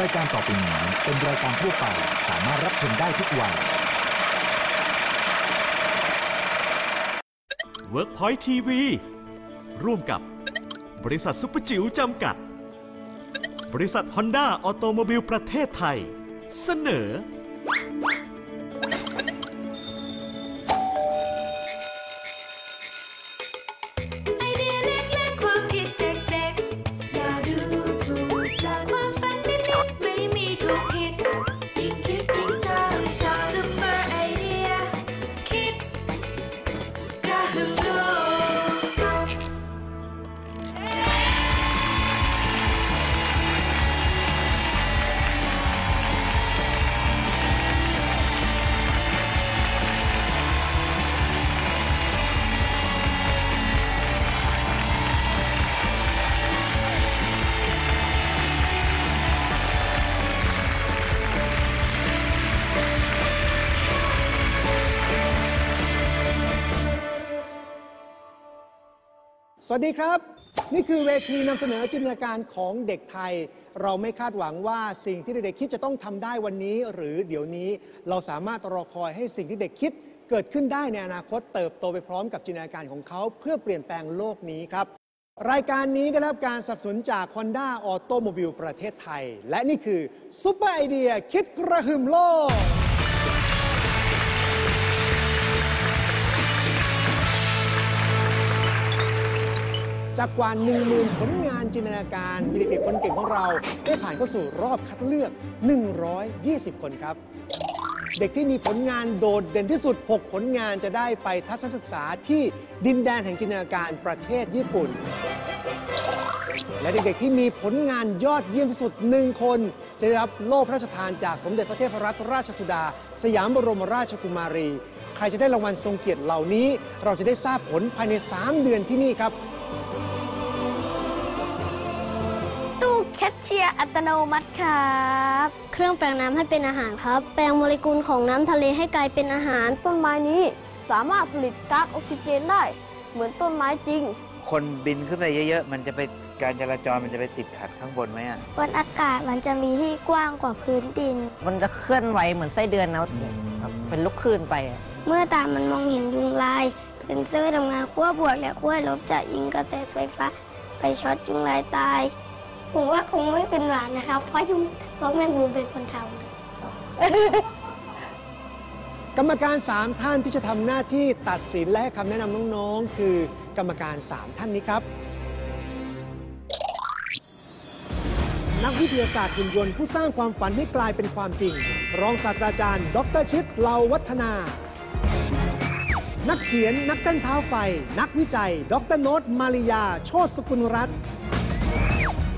รายการต่อไปนี้เป็นรายการทั่วไปสามารถรับชมได้ทุกวัย WorkPoint TV ร่วมกับบริษัทซุปเปอร์จิ๋วจำกัด บริษัทฮอนด้าออโตโมบิลประเทศไทย เสนอ สวัสดีครับ นี่คือเวทีนำเสนอจินตนาการของเด็กไทย เราไม่คาดหวังว่าสิ่งที่เด็กๆคิดจะต้องทำได้วันนี้ หรือเดี๋ยวนี้เราสามารถรอคอยให้สิ่งที่เด็กคิด เกิดขึ้นได้ในอนาคตเติบโตไปพร้อมกับจินตนาการของเขาเพื่อเปลี่ยนแปลงโลกนี้ครับ รายการนี้ได้รับการสนับสนุนจาก Honda Automobile ประเทศไทย และนี่คือซุปเปอร์ไอเดียคิดกระหึ่มโลก จากกว่า1 0,000ผลงานจินตนาการมีเด็กๆคนเก่งของเรา ได้ผ่านเข้าสู่รอบคัดเลือก 120 คนครับ เด็กที่มีผลงานโดดเด่นที่สุด 6 ผลงานจะได้ไปทัศนศึกษาที่ดินแดนแห่งจินตนาการประเทศญี่ปุ่น และเด็กๆที่มีผลงานยอดเยี่ยมที่สุดหนึ่งคน จะได้รับโล่พระราชทานจากสมเด็จพระเทพรัตนราชสุดา สยามบรมราชกุมารี ใครจะได้รางวัลทรงเกียรติเหล่านี้ เราจะได้ทราบผลภายใน 3 เดือนที่นี่ครับ ชเชียร์อัตโนมัติครับ เครื่องแปลงน้ำให้เป็นอาหารครับ แปลงโมเลกุลของน้ำทะเลให้กลายเป็นอาหาร ต้นไม้นี้สามารถผลิตก๊าซออกซิเจนได้ เหมือนต้นไม้จริง คนบินขึ้นไปเยอะ ๆ มันจะไปการจราจรมันจะไปติดขัดข้างบนไหมอะบนอากาศมันจะมีที่กว้างกว่าพื้นดิน มันจะเคลื่อนไหวเหมือนไส้เดือนนะแบบเป็นลูกคลื่นไปอะเมื่อตามันมองเห็นยุงลาย เซ็นเซอร์ทำงานขั้วบวกและขั้วลบจะยิงกระแสไฟฟ้า ไปช็อตยุงลายตาย ผมว่าคงไม่เป็นหวานนะครับ เพราะยุงเพราะแมงมุมเป็นคนทำกรรมการ 3 ท่านที่จะทำหน้าที่ตัดสินและให้คำแนะนำน้องๆ คือกรรมการ 3 ท่านนี้ครับ นักวิทยาศาสตร์หุ่นยนต์ผู้สร้างความฝันให้กลายเป็นความจริง รองศาสตราจารย์ ดรชิดเลาวัฒนานักเขียนนักเต้นเท้าไฟ นักวิจัย ดรโนตมาริยา โชติสกุลรัตน์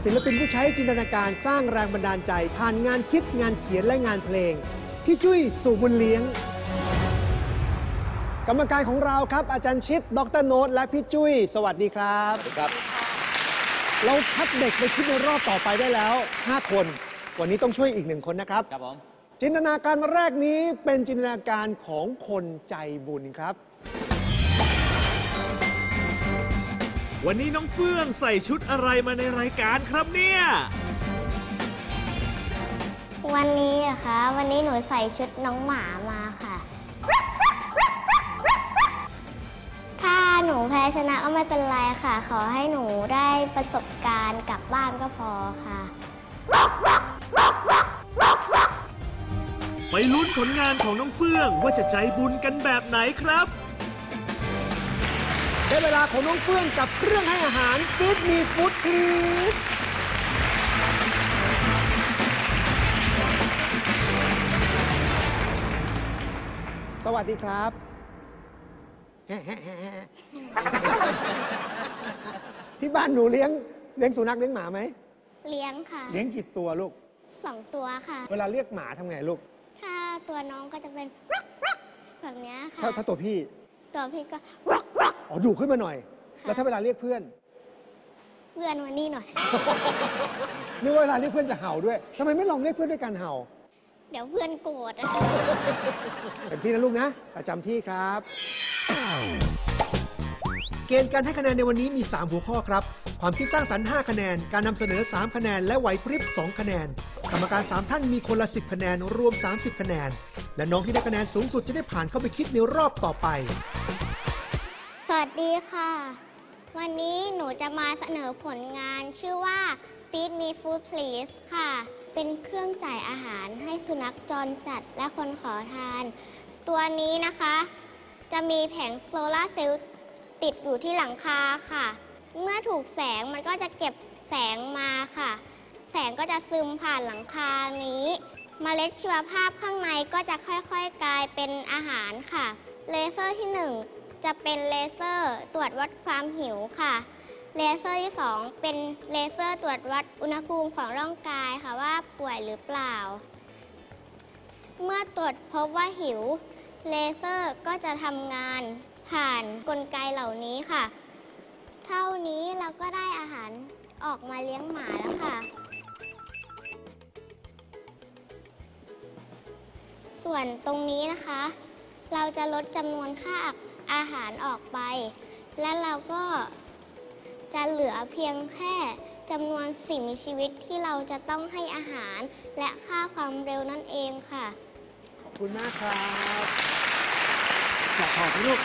ศิลปินผู้ใช้จินตนาการสร้างแรงบันดาลใจ ผ่านงานคิดงานเขียนและงานเพลง พี่จุ้ยสุบุญเลี้ยง กรรมการของเราครับ อาจารย์ชิด ดรโนตและพี่จุ้ย สวัสดีครับ ครับ เราคัดเด็กไปคิดในรอบต่อไปได้แล้ว 5 คน วันนี้ต้องช่วยอีกหนึ่งคนนะครับ ครับผม จินตนาการแรกนี้เป็นจินตนาการของคนใจบุญครับ วันนี้น้องเฟื่องใส่ชุดอะไรมาในรายการครับเนี่ย วันนี้อะคะ วันนี้หนูใส่ชุดน้องหมามาค่ะ ถ้าหนูแพ้ชนะก็ไม่เป็นไรค่ะ ขอให้หนูได้ประสบการณ์กลับบ้านก็พอค่ะ ไปลุ้นผลงานของน้องเฟื่องว่าจะใจบุญกันแบบไหนครับ ได้เวลาของน้องเฟื่องกับเครื่องให้อาหารฟู้ดมีฟู้ดคลีสสวัสดีครับ ที่บ้านหนูเลี้ยงเลี้ยงสุนัขเลี้ยงหมาไหม เลี้ยงค่ะเลี้ยงกี่ตัวลูก สองตัวค่ะ เวลาเรียกหมาทำไงลูก ถ้าตัวน้องก็จะเป็นแบบเนี้ยค่ะ ถ้าถ้าตัวพี่ ตัวพี่ก็ อ๋อดุขึ้นมาหน่อยค่ะแล้วถ้าเวลาเรียกเพื่อน เพื่อนวันนี้หน่อย นึกว่าเวลาเรียกเพื่อนจะเห่าด้วยทำไมไม่ลองเรียกเพื่อนด้วยการเห่า เดี๋ยวเพื่อนโกรธอะเต็มที่นะลูกนะ ประจำที่ครับ เกณฑ์การให้คะแนนในวันนี้มี 3 หัวข้อครับ ความคิดสร้างสรรค์ 5 คะแนน การนำเสนอ 3 คะแนน และไหวพริบ 2 คะแนน กรรมการ 3 ท่านมีคนละ 10 คะแนน รวม 30 คะแนน และน้องที่ได้คะแนนสูงสุดจะได้ผ่านเข้าไปคิดในรอบต่อไป สวัสดีค่ะ วันนี้หนูจะมาเสนอผลงานชื่อว่า Feed Me Food Please ค่ะ เป็นเครื่องจ่ายอาหารให้สุนัขจรจัดและคนขอทาน ตัวนี้นะคะ จะมีแผงโซลาร์เซลล์ติดอยู่ที่หลังคาค่ะ เมื่อถูกแสงมันก็จะเก็บแสงมาค่ะ แสงก็จะซึมผ่านหลังคานี้เมล็ดชีวภาพข้างในก็จะค่อยๆ กลายเป็นอาหารค่ะ เลเซอร์ที่ 1 จะเป็นเลเซอร์ตรวจวัดความหิวค่ะ เลเซอร์ที่ 2 เป็นเลเซอร์ตรวจวัดอุณหภูมิของร่างกายค่ะว่าป่วยหรือเปล่า เมื่อตรวจพบว่าหิว เลเซอร์ก็จะทำงานผ่านกลไกเหล่านี้ค่ะ เท่านี้เราก็ได้อาหารออกมาเลี้ยงหมาแล้วค่ะ ส่วนตรงนี้นะคะ เราจะลดจำนวนค่าอัก อาหารออกไป และเราก็จะเหลือเพียงแค่จำนวนสิ่งมีชีวิตที่เราจะต้องให้อาหาร และค่าความเร็วนั่นเองค่ะ ขอบคุณมากครับอยากขอบคุณลูก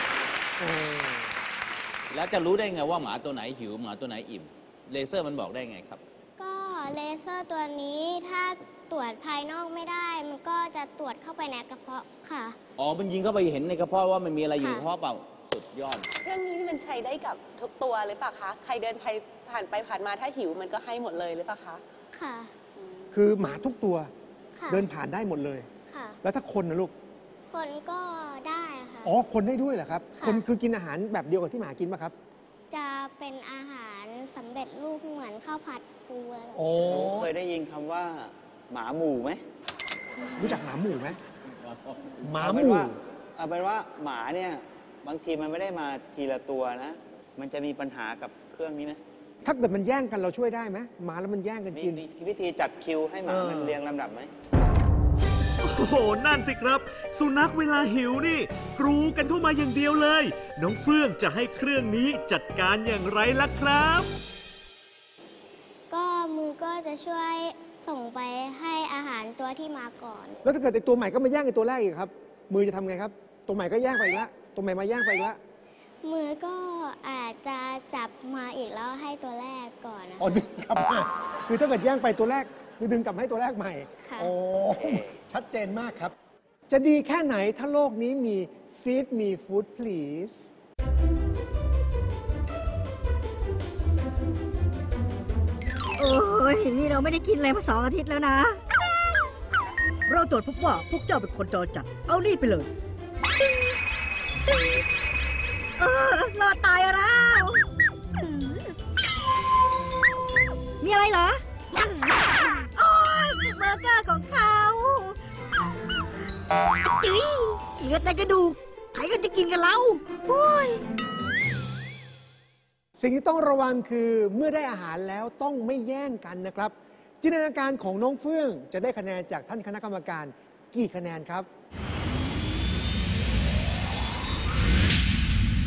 เออแล้วจะรู้ได้ไงว่าหมาตัวไหนหิวหมาตัวไหนอิ่ม เลเซอร์มันบอกได้ไงครับ ก็เลเซอร์ตัวนี้ถ้า ตรวจภายนอกไม่ได้ มันก็จะตรวจเข้าไปในกระเพาะค่ะ อ๋อมันยิงเข้าไปเห็นในกระเพาะว่ามันมีอะไรอยู่ในค่ะกระเพาะเปล่าสุดยอด เครื่องนี้นี่มันใช้ได้กับทุกตัวเลยปะคะ ใครเดินไปผ่านไปผ่านมาถ้าหิวมันก็ให้หมดเลยหรือปะคะ ค่ะ คือหมาทุกตัวค่ะ เดินผ่านได้หมดเลย ค่ะ แล้วถ้าคนนะลูก คนก็ได้ค่ะ อ๋อ คนได้ด้วยเหรอครับ ค่ะ คนคือกินอาหารแบบเดียวกับที่หมากินป่ะครับ จะเป็นอาหารสำเร็จรูปเหมือนข้าวผัดปูอะไรแบบโอ้หนูเคยได้ยินคำว่า หมาหมู่ไหมรู้จักหมาหมู่ไหมหมาเอหเป็นมู่ว่าเอาเป็นว่าหมาเนี่ยบางทีมันไม่ได้มาทีละตัวนะ มันจะมีปัญหากับเครื่องนี้ไหมถ้าเกิดมันแย่งกันเราช่วยได้ไหมหมาแล้วมันแย่งกันมีกิน มีวิธีจัดคิวให้หมาเออมันเรียงลำดับไหมโอ้โห นั่นสิครับ สุนัขเวลาหิวนี่กรูกันเข้ามาอย่างเดียวเลย น้องเฟื่องจะให้เครื่องนี้จัดการอย่างไรล่ะครับ ก็มือก็จะช่วยส่งไปให้อาหารตัวที่มาก่อน แล้วถ้าเกิดไอตัวใหม่ก็มาแย่งไอตัวแรกอีกครับ มือจะทำไงครับ ตัวใหม่ก็แย่งไปอีกละตัวใหม่มาแย่งไปอีกละมือก็อาจจะจับมาอีกแล้วให้ตัวแรกก่อนนะอ๋อดึงกลับมาคือถ้าเกิดแย่งไปตัวแรกคือดึงกลับมาให้ตัวแรกใหม่ค่ะ โอ้ชัดเจนมากครับ จะดีแค่ไหนถ้าโลกนี้มี feed me food please อ้ยนี่เราไม่ได้กินอะไรมาสองอาทิตย์แล้วนะ เราตรวจพบว่าพวกเจ้าเป็นคนจรจัด เอานี่ไปเลยเออรอดตายแล้วมีอะไรเหรอโอ้ยเบอร์เกอร์ของเขาจุ๊ยเหลือแต่กระดูก ใครก็จะกินกันเราโอ้ย สิ่งที่ต้องระวังคือเมื่อได้อาหารแล้วต้องไม่แย่งกันนะครับ จินตนาการของน้องเฟื่องจะได้คะแนนจากท่านคณะกรรมการกี่คะแนนครับ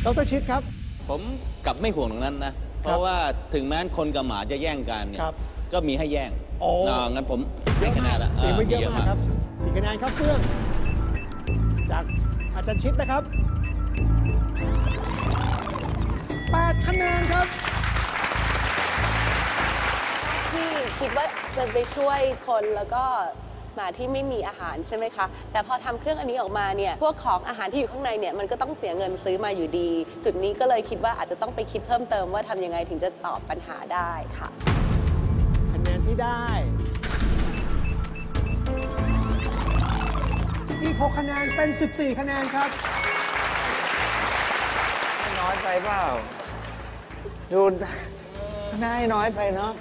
ดรชิดครับ ผมกลับไม่ห่วงตรงนั้นนะ เพราะว่าถึงแม้คนกับหมาจะแย่งกันเนี่ยครับ ก็มีให้แย่งโอ้อ่างั้นผมให้คะแนนละเตรียมไว้เยอะมีมากครับกี่คะแนนครับเฟื่อง จากอาจารย์ชิดนะครับ 8 คะแนนครับ ที่คิดว่าจะไปช่วยคนแล้วก็หมาที่ไม่มีอาหารใช่ไหมคะ แต่พอทำเครื่องอันนี้ออกมาเนี่ย พวกของอาหารที่อยู่ข้างในเนี่ย มันก็ต้องเสียเงินซื้อมาอยู่ดี จุดนี้ก็เลยคิดว่าอาจจะต้องไปคิดเพิ่มเติมว่าทำยังไงถึงจะตอบปัญหาได้ค่ะ คะแนนที่ได้ อีก 6 คะแนนเป็น 14 คะแนนครับให้น้อยไปเปล่า ดูได้น้อยไปเนาะ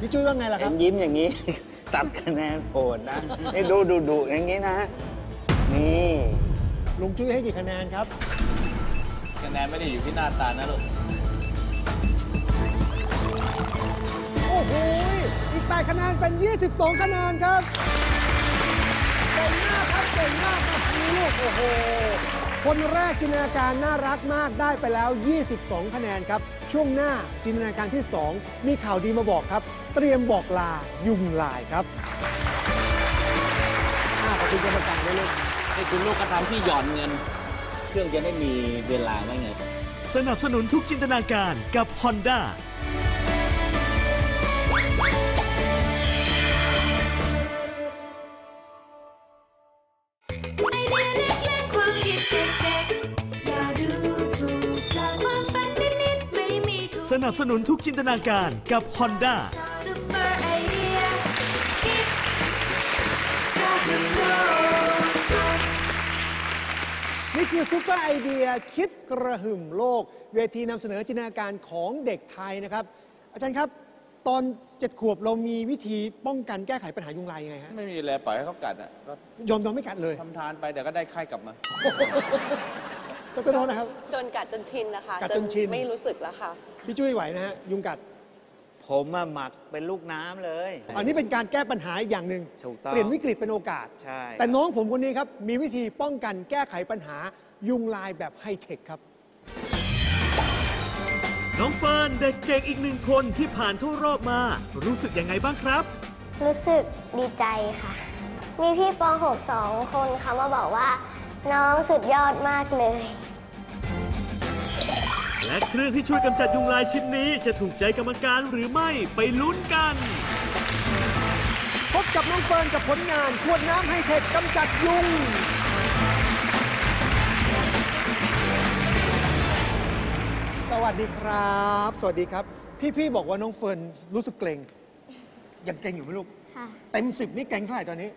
พี่จุ้ยว่าไงล่ะคเห็รับ นยิ้มอย่างนี้ ตัดคะแนนโหดนะนี่ดูดูดูอย่างนี้นะ นี่ลุงจุ้ยให้กี่คะแนนครับ คะแนนไม่ได้อยู่ที่หน้าตานะลูก โอ้โห อีก 8 คะแนนเป็น 22 คะแนนครับ เก่งมากครับเก่งมากครับนี่ลูกโอ้โห คนแรกจินตนาการน่ารักมากได้ไปแล้ว 22 คะแนนครับ ช่วงหน้าจินตนาการที่ 2 มีข่าวดีมาบอกครับ เตรียมบอกลายุงลายครับอ่าขอบคุณกรรมการด้วยลูกให้คุณลูกกระทำที่หย่อนเงิน เครื่องจะได้มีเวลาไว้ไง สนับสนุนทุกจินตนาการกับ Honda นับสนุนทุกจินตนาการกับ Honda ซุปเปอร์ไอเดียคิดกระหึ่มโลกนี่คือซุปเปอร์ไอเดียคิดกระหึ่มโลก เวทีนำเสนอจินตนาการของเด็กไทยนะครับ อาจารย์ครับ ตอนเจ็ดขวบเรามีวิธีป้องกันแก้ไขปัญหายุงลายยังไงฮะไม่มีอะไรปล่อยให้เขากัดอะก็ยอมยอมไม่กัดเลย ทำทานไปแต่ก็ได้ไข้กลับมา ดรโนตนะครับ โดนกัดจนชินนะคะกัดจนชิน ไม่รู้สึกแล้วค่ะ พี่จุ้ยไหวนะฮะยุงกัด ผมมาหมักเป็นลูกน้ำเลย อันนี้เป็นการแก้ปัญหาอีกอย่างหนึ่งถูกต้อง เปลี่ยนวิกฤตเป็นโอกาส ใช่แต่น้องผมคนนี้ครับ มีวิธีป้องกันแก้ไขปัญหายุงลายแบบไฮเทคครับ น้องเฟิร์นเด็กเก่งอีกหนึ่งคนที่ผ่านเข้ารอบมา รู้สึกยังไงบ้างครับ รู้สึกดีใจค่ะ มีพี่ป .6 สองคนเขามาบอกว่า น้องสุดยอดมากเลย และเครื่องที่ช่วยกำจัดยุงลายชิ้นนี้จะถูกใจกรรมการหรือไม่ไปลุ้นกัน พบกับน้องเฟิร์นกับผลงานขวดน้ำไฮเทคกำจัดยุง สวัสดีครับ สวัสดีครับ พี่ๆบอกว่าน้องเฟิร์นรู้สึกเกรงยังเกรงอยู่ไหมลูก ค่ะเต็มสิบนี่เกรงเท่าไหร่ตอนนี้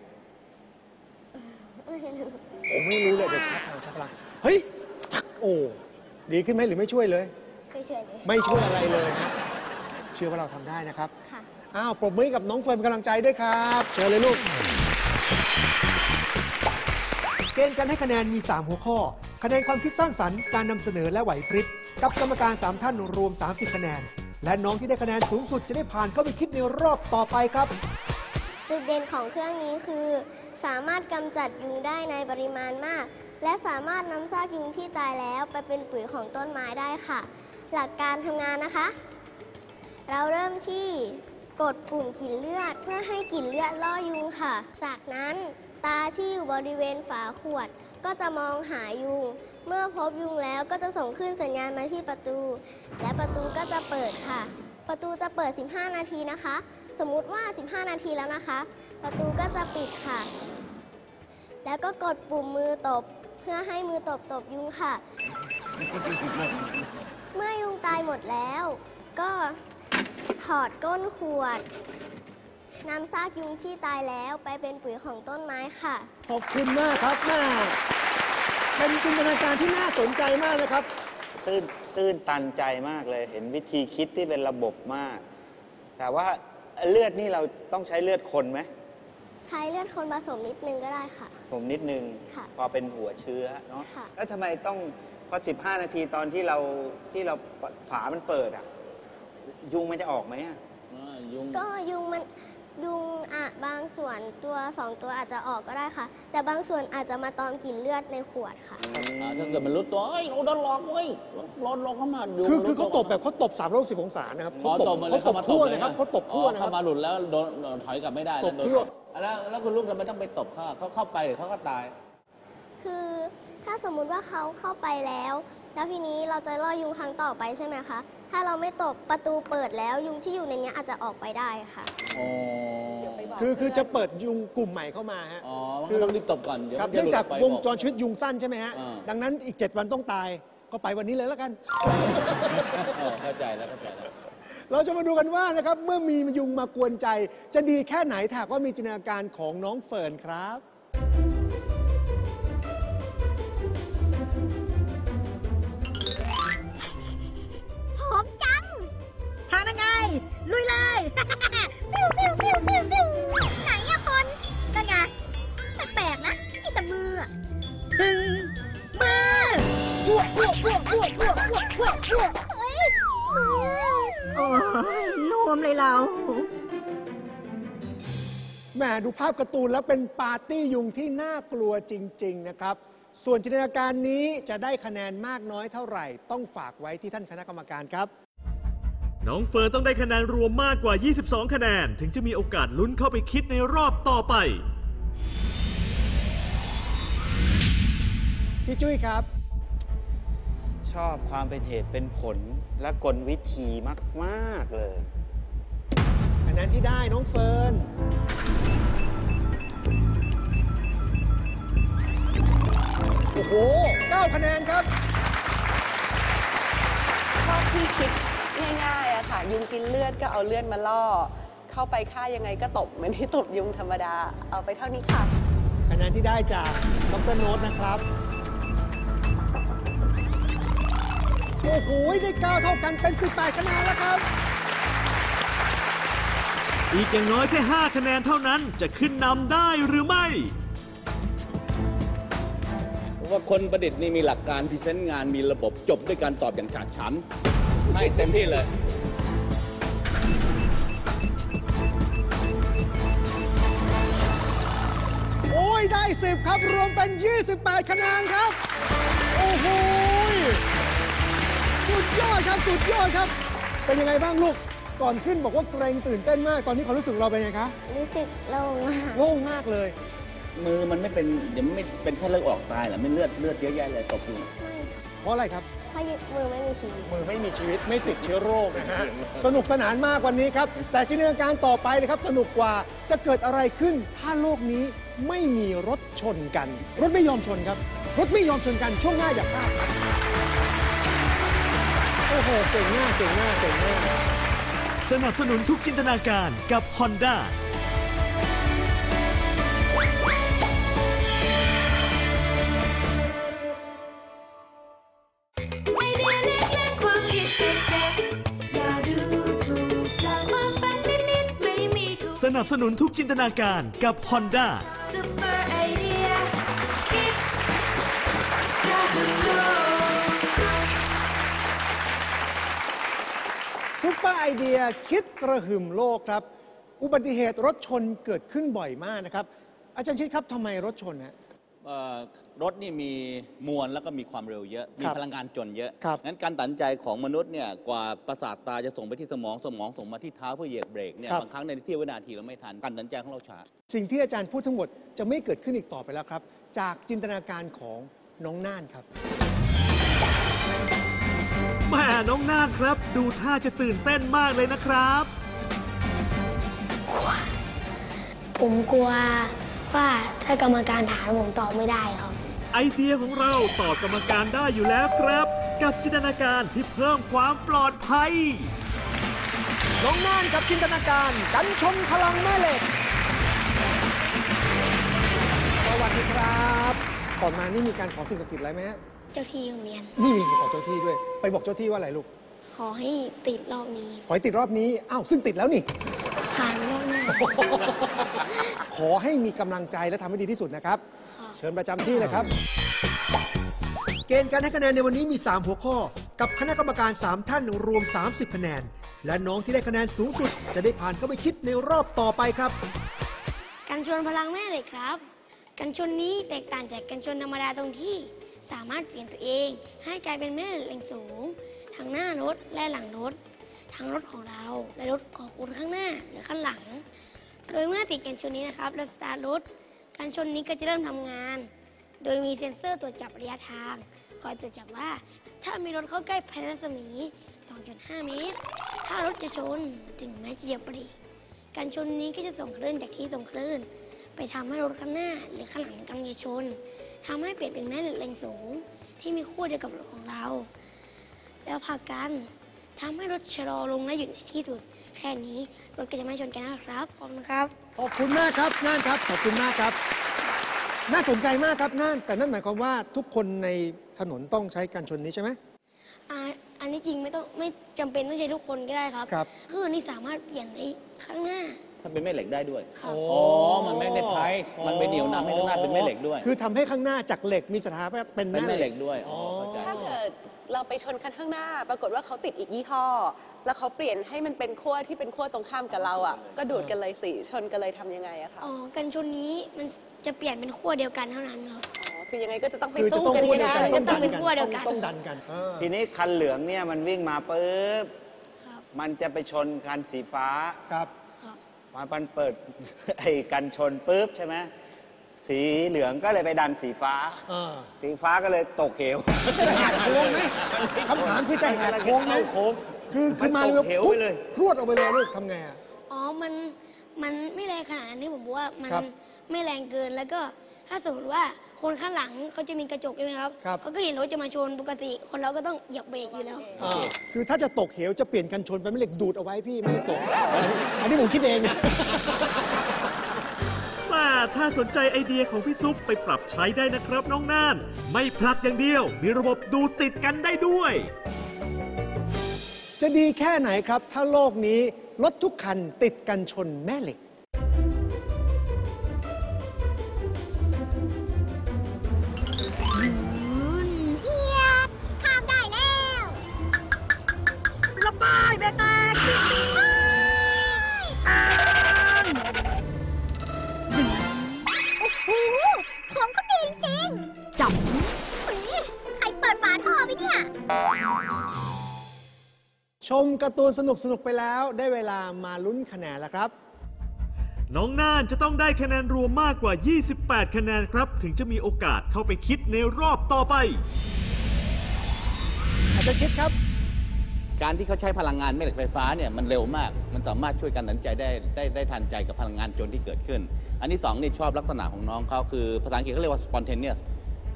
ไม่รู้ผมไม่รู้เลยเดี๋ยวชาร์จพลังชาร์จพลังเฮ้ยชักโอ้ ดีขึ้นไหมหรือไม่ช่วยเลย ไม่เชื่อเลย ไม่ช่วยอะไรเลยฮะเชื่อว่าเราทำได้นะครับ ค่ะ อ้าวปรบมือให้กับน้องเฟิร์นเป็นกำลังใจด้วยครับ เชิญเลยลูก เกณฑ์การให้คะแนนมี 3 หัวข้อ คะแนนความคิดสร้างสรรค์การนำเสนอและไหวพริบกับกรรมการ 3 ท่านรวม 30 คะแนน และน้องที่ได้คะแนนสูงสุดจะได้ผ่านเข้าไปคิดในรอบต่อไปครับ จุดเด่นของเครื่องนี้คือ สามารถกำจัดยุงได้ในปริมาณมาก และสามารถนำซากยุงที่ตายแล้วไปเป็นปุ๋ยของต้นไม้ได้ค่ะ หลักการทำงานนะคะ เราเริ่มที่กดปุ่มกลิ่นเลือด เพื่อให้กลิ่นเลือดล่อยุงค่ะ จากนั้นตาที่อยู่บริเวณฝาขวด ก็จะมองหายุง เมื่อพบยุงแล้วก็จะส่งขึ้นสัญญาณมาที่ประตู และประตูก็จะเปิดค่ะ ประตูจะเปิด 15 นาทีนะคะ สมมุติว่า 15 นาทีแล้วนะคะ ประตูก็จะปิดค่ะ แล้วก็กดปุ่มมือตบ เพื่อให้มือตบตบยุงค่ะ เมื่อยุงตายหมดแล้ว ก็ถอดก้นขวดนำซากยุงที่ตายแล้วไปเป็นปุ๋ยของต้นไม้ค่ะ ขอบคุณมากครับแม่เป็นจินตนาการที่น่าสนใจมากนะครับ ตื้นตื้นตันใจมากเลย เห็นวิธีคิดที่เป็นระบบมาก แต่ว่าเลือดนี่เราต้องใช้เลือดคนไหม ใช้เลือดคนผสมนิดนึงก็ได้ค่ะ ผมนิดนึง ค่ะพอเป็นหัวเชื้อเนาะค่ะ แล้วทำไมต้องพอ 15 นาทีตอนที่เราที่เราฝามันเปิดอะยุงมันจะออกไหมอะยุงก็ยุงมันยุงอะบางส่วนตัวสองตัวอาจจะออกก็ได้ค่ะ แต่บางส่วนอาจจะมาตอมกลิ่นเลือดในขวดค่ะ อ่าถ้าเกิดมันรู้ตัวเอ้ยเราโดนหลอกเว้ยโดนหลอกเข้ามายุงคือมันคือรู้เขาตัวตบแบบเขาตบ3 6 0องศานะครับอ๋อเขาตตบบมาเลเขายตเข้าบมาตทั่วบเลยนะครับนะเขาตบทั่วนะคเข้ารับมาหลุดแล้วโดนโดนถอยกลับไม่ได้ตบทั่ว แล้วแล้วคุณลูกทำไมต้องไปตบเขาเขาเข้าไปเดี๋ยวเขาก็ตาย คือถ้าสมมุติว่าเขาเข้าไปแล้ว แล้วทีนี้เราจะล่อยุงครั้งต่อไปใช่ไหมคะ ถ้าเราไม่ตบประตูเปิดแล้วยุงที่อยู่ในเนี้ยอาจจะออกไปได้ค่ะ อ๋อ คือคือจะเปิดยุงกลุ่มใหม่เข้ามาฮะ อ๋อมันก็ต้องรีบตบก่อนเดี๋ยวครับมันจะเนื่องจากหลุดอวอกงไปจรชีวิตยุงสั้นใช่ไหมฮะ อ่า ดังนั้นอีก 7 วันต้องตาย ก็ไปวันนี้เลยแล้วกัน เออเข้าใจแล้วเข้าใจแล้ว เราจะมาดูกันว่านะครับเมื่อมีมยุงมากวนใจ จะดีแค่ไหนถ้าว่ามีจินตนาการของน้องเฟิร์นครับ หอมจังทานยังไง ลุยเลย ฟิวฟิวฟิวฟิวฟิวไหนอะคนนั่นไงแปลกๆนะมีแต่มืออะมือพวกพวกพวกพวกพวกพวกพวก โอ้ยนวมเลยเรา แหมดูภาพการ์ตูนแล้วเป็นปาร์ตี้ยุงที่น่ากลัวจริง ๆ นะครับ ส่วนจินตนาการนี้จะได้คะแนนมากน้อยเท่าไหร่ ต้องฝากไว้ที่ท่านคณะกรรมการครับ น้องเฟิร์นต้องได้คะแนนรวมมากกว่า 22 คะแนน ถึงจะมีโอกาสลุ้นเข้าไปคิดในรอบต่อไป พี่จุ้ยครับ ชอบความเป็นเหตุเป็นผล และกลวิธีมาก ๆ เลยคะแนนที่ได้น้องเฟิร์นโอ้โห9คะแนนครับ ชอบที่คิดง่ายๆอะค่ะ ยุงกินเลือดก็เอาเลือดมาล่อ เข้าไปฆ่ายังไงก็ตบเหมือนที่ตบยุงธรรมดา เอาไปเท่านี้ค่ะ คะแนนที่ได้จากดรโน้ตนะครับ โอ้โห ได้9เท่ากันเป็น 18คะแนนแล้วครับ อีกอย่างน้อยแค่ 5 คะแนนเท่านั้นจะขึ้นนำได้หรือไม่เพราะว่าคนประดิษฐ์นี่มีหลักการพรีเซนต์งานมีระบบจบด้วยการตอบอย่างฉาดฉานให้เต็มที่เลย โอ้ย ได้ 10 ครับ รวมเป็น 28 คะแนนครับ โอ้โหสุด ยอดครับสุดยอดครับ เป็นยังไงบ้างลูก ก่อนขึ้นบอกว่าเกรงตื่นเต้นมาก ตอนนี้ความรู้สึกเราเป็นยังไงคะ รู้สึกโล่งมากโล่งมากเลย มือมันไม่เป็นเดี๋ยวไม่เป็นแค่เลือดออกตายเหรอไม่เลือดเลือดเยอะแยะเลยตบมือเพราะอะไรครับ เพราะมือไม่มีชีวิต มือไม่มีชีวิตไม่ติดเชื้อโรคนะฮะ สนุกสนานมากวันนี้ครับ แต่จินตนาการต่อไปเลยครับ สนุกกว่าจะเกิดอะไรขึ้น ถ้าโลกนี้ไม่มีรถชนกัน รถไม่ยอมชนครับ รถไม่ยอมชนกันช่วงหน้าอย่าพลาดครับ โอ้โหเก่งมากเก่งมากเก่งมากสนับสนุนทุกจินตนาการกับ Honda ไอเดียเล็กๆความคิดเด็กๆอย่าดูถูกสร้างความฝันนิดๆไม่มีถูกสนับสนุนทุกจินตนาการกับ Honda ซุปเปอร์ไอเดีย ปเปอร์ไอเดียคิดกระหึ่มโลกครับ อุบัติเหตุรถชนเกิดขึ้นบ่อยมากนะครับ อาจารย์ชิดครับทำไมรถชนฮะ เอ่อรถนี่มีมวลแล้วก็มีความเร็วเยอะ มีครับพลังงานจนเยอะ ครับงั้นการตัดสินใจของมนุษย์เนี่ยกว่าประสาทตาจะส่งไปที่สมองสมองส่งมาที่เท้าเพื่อเหยียบเบรกเนี่ยครับ บางครั้งในเสี้ยววินาทีเราไม่ทันการตัดสินใจของเราช้า สิ่งที่อาจารย์พูดทั้งหมดจะไม่เกิดขึ้นอีกต่อไปแล้วครับ จากจินตนาการของน้องน่านครับ แม่น้องนาดครับ ดูท่าจะตื่นเต้นมากเลยนะครับ ผมกลัวว่าถ้ากรรมการถามผมตอบไม่ได้ครับ ไอเดียของเราตอบกรรมการได้อยู่แล้วครับ กับจินตนาการที่เพิ่มความปลอดภัย น้องน่านกับจินตนาการกันชนพลังแม่เหล็ก สวัสดีครับก่อนมานี่มีการขอสิ่งศักดิ์สิทธิ์อะไรไหมฮะเจ้าที่โรงเรียน นี่มีขอเจ้าที่ด้วย ไปบอกเจ้าที่ว่าอะไรลูก ขอให้ติดรอบนี้ ขอให้ติดรอบนี้ อ้าว ซึ่งติดแล้วนี่ผ่านรอบหน้า ขอให้มีกำลังใจและทำให้ดีที่สุดนะครับค่ะเชิญประจำที่เลยครับ เกณฑ์การให้คะแนนในวันนี้มี 3 หัวข้อ กับคณะกรรมการ 3 ท่านรวม 30 คะแนน และน้องที่ได้คะแนนสูงสุด จะได้ผ่านเข้าไปคิดในรอบต่อไปครับ กันชนพลังแม่เหล็กครับ กันชนนี้แตกต่างจากกันชนธรรมดาตรงที่ สามารถเปลี่ยนตัวเองให้กลายเป็นแม่เหล็กสูง ทั้งหน้ารถและหลังรถ ทั้งรถของเราและรถของคุณข้างหน้าหรือข้างหลัง โดยเมื่อติดกันชนนี้นะครับเราสตาร์ทรถกันชนนี้ก็จะเริ่มทำงาน โดยมีเซ็นเซอร์ตรวจจับระยะทาง คอยตรวจจับว่า ถ้ามีรถเข้าใกล้ภายในรัศมี 2.5 เมตร ถ้ารถจะชนถึงแม้จะเหยียบเบรกการชนนี้ก็จะส่งคลื่นจากที่ส่งคลื่นไปทำให้รถข้างหน้าหรือข้างหลังกำลังจะชน ทำให้เปลี่ยนเป็นแม่เหล็กแรงสูง ที่มีขั้วเดียวกับรถของเรา แล้วพากันทำให้รถชะลอลงและหยุดในที่สุด แค่นี้รถก็จะไม่ชนกันนะครับขอบคุณครับขอบคุณมากครับน่านครับขอบคุณมากครับ น่าสนใจมากครับน่านแต่นั่นหมายความว่าทุกคนในถนนต้องใช้การชนนี้ใช่ไหมอ่าอันนี้จริงไม่ต้องไม่จำเป็นต้องใช้ทุกคนก็ได้ครับครับคืออันนี้สามารถเปลี่ยนในข้างหน้า ถ้าเป็นแม่เหล็กได้ด้วยครับอ๋อ มันไม่ได้ไพร์มันไปเหนียวนำให้ข้างหน้าเป็นแม่เหล็กด้วย คือทำให้ข้างหน้าจากเหล็กมีสถานะเป็นเป็นแม่เหล็กด้วย อ๋อเข้าใจ ถ้าเกิดเราไปชนคันข้างหน้า ปรากฏว่าเขาติดอีกยี่ห้อ แล้วเขาเปลี่ยนให้มันเป็นขั้วที่เป็นขั้วตรงข้ามกับเราอะ ก็ดูดกันเลยสิชนกันเลยทำยังไงอะคะอ๋อ กันชนนี้มันจะเปลี่ยนเป็นขั้วเดียวกันเท่านั้นครับอ๋อคือยังไงก็จะต้องไปคือจะสู้ต้องกันคู่ให้เดียวได้ กันจะต้องเป็นขั้วเดียวกันต้องดันกันเออทีนี้คันเหลืองเนี่ยมันวิ่งมาปุ๊บ ครับ มันจะไปชนคันสีฟ้า ครับ ครับมันมันเปิดไอ้กันชนปุ๊บใช่ไหมสีเหลืองก็เลยไปดันสีฟ้า เออสีฟ้าก็เลยตกเหวจะแหกโค้งไหมคำถามคือจะแหกโค้งไหมเข้าโค้ง คือคือมาตเร็กวเหวพุไปดเลย พรวดออกไปเลยลูกทำไงอะอ๋อ มันมันไม่แรงขนาดนั้นที่ผมบอกว่ามันครับไม่แรงเกินแล้วก็ถ้าสมมติว่าคนข้างหลังเขาจะมีกระจกใช่ไหมครับครับ เขาก็เห็นรถจะมาชนปกติ คนเราก็ต้องเหยียบเบรกอยู่แล้ว อ่าคือถ้าจะตกเหวจะเปลี่ยนกันชนไปไม่เหล็กดูดเอาไว้พี่ไม่ให้ตก อันนี้อันนี้ผมคิดเองนะว่าถ้าสนใจไอเดียของพี่ซุปไปปรับใช้ได้นะครับน้องน่าน ไม่ผลักอย่างเดียว มีระบบดูติดกันได้ด้วย จะดีแค่ไหนครับ ถ้าโลกนี้ รถทุกคันติดกันชนแม่เหล็ก เอียดข้ามได้แล้ว ระบายเบรกแต การ์ตูนสนุกๆไปแล้ว ได้เวลามาลุ้นคะแนนแล้วครับ น้องน่านจะต้องได้คะแนนรวมมากกว่า 28 คะแนนครับ ถึงจะมีโอกาสเข้าไปคิดในรอบต่อไป อาจารย์ชิดครับ การที่เขาใช้พลังงานแม่เหล็กไฟฟ้าเนี่ยมันเร็วมาก มันสามารถช่วยกันตัดสินใจได้ได้ได้ทันใจกับพลังงานจนที่เกิดขึ้น อันที่สองนี่ชอบลักษณะของน้องเขาคือภาษาอังกฤษเขาเรียกว่า spontaneous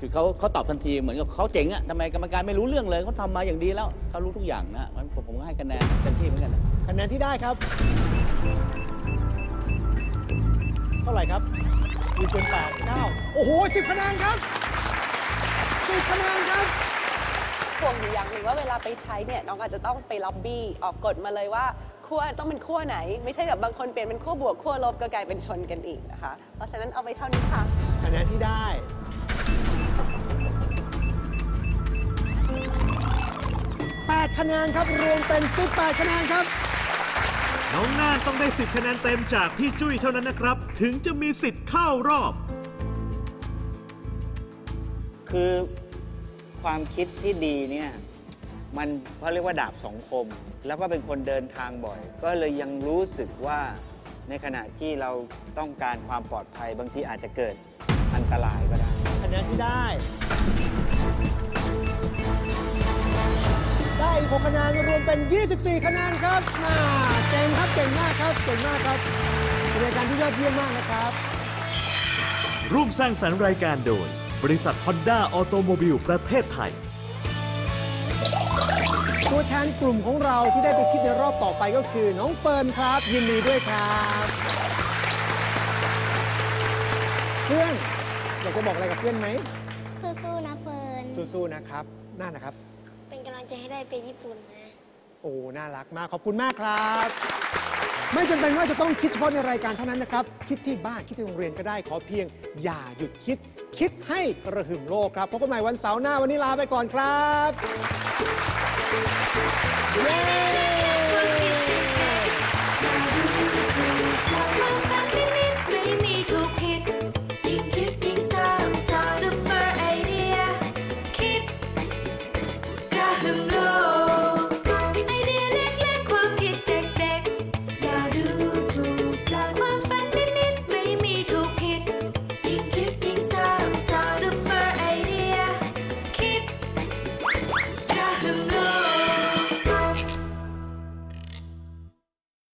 คือเขาเขาตอบทันทีเหมือนกับเขาเจ๋งอะทำไมกรรมการไม่รู้เรื่องเลยเขาทำมาอย่างดีแล้วเขารู้ทุกอย่างนะมันผมผมก็ให้คะแนนเต็มที่เหมือนกันนะคะแนนที่ได้ครับ เท่าไหร่ครับมีเป็นแปดเก้าโอ้โหสิบคะแนนครับสิบคะแนนครับห่วงอยู่อย่างหนึ่งว่าเวลาไปใช้เนี่ยน้องอาจจะต้องไปล็อบบี้ออกกฎมาเลยว่าขั้วต้องเป็นขั้วไหน ไม่ใช่แบบบางคนเปลี่ยนเป็นขั้วบวกขั้วลบก็กลายเป็นชนกันอีกนะคะ เพราะฉะนั้นเอาไปเท่านี้ค่ะคะแนนที่ได้ 8 คะแนนครับ รวมเป็น 18 คะแนนครับ น้องน่านต้องได้ 10 คะแนนเต็มจากพี่จุ้ยเท่านั้นนะครับ ถึงจะมีสิทธิ์เข้ารอบ คือความคิดที่ดีเนี่ยมันเขาเรียกว่าดาบสองคม แล้วก็เป็นคนเดินทางบ่อย ก็เลยยังรู้สึกว่าในขณะที่เราต้องการความปลอดภัยบางทีอาจจะเกิดอันตรายก็ได้ คะแนนที่ได้ได้ อีก 6 คะแนนรวมเป็น 24 คะแนนครับมาเก่งครับเก่งมากครับเก่งมากครับเป็นรายการที่ยอดเยี่ยมมากนะครับ ร่วมสร้างสรรค์รายการโดย บริษัท Honda ออโตโมบิลประเทศไทย ตัวแทนกลุ่มของเราที่ได้ไปคิดในรอบต่อไปก็คือ น้องเฟิร์นครับ ยินดีด้วยครับเพื่อนอยากจะบอกอะไรกับเพื่อนไหมสู้ๆนะเฟิร์นสู้ๆนะครับน่านะครับ เป็นกำลังใจให้ได้ไปญี่ปุ่นนะ โอ้ น่ารักมาก ขอบคุณมากครับ ไม่จำเป็นว่าจะต้องคิดเฉพาะในรายการเท่านั้นนะครับ คิดที่บ้าน คิดที่โรงเรียนก็ได้ ขอเพียง อย่าหยุดคิด คิดให้กระหึ่มโลกครับ พบกันใหม่วันเสาร์หน้า วันนี้ลาไปก่อนครับ เย้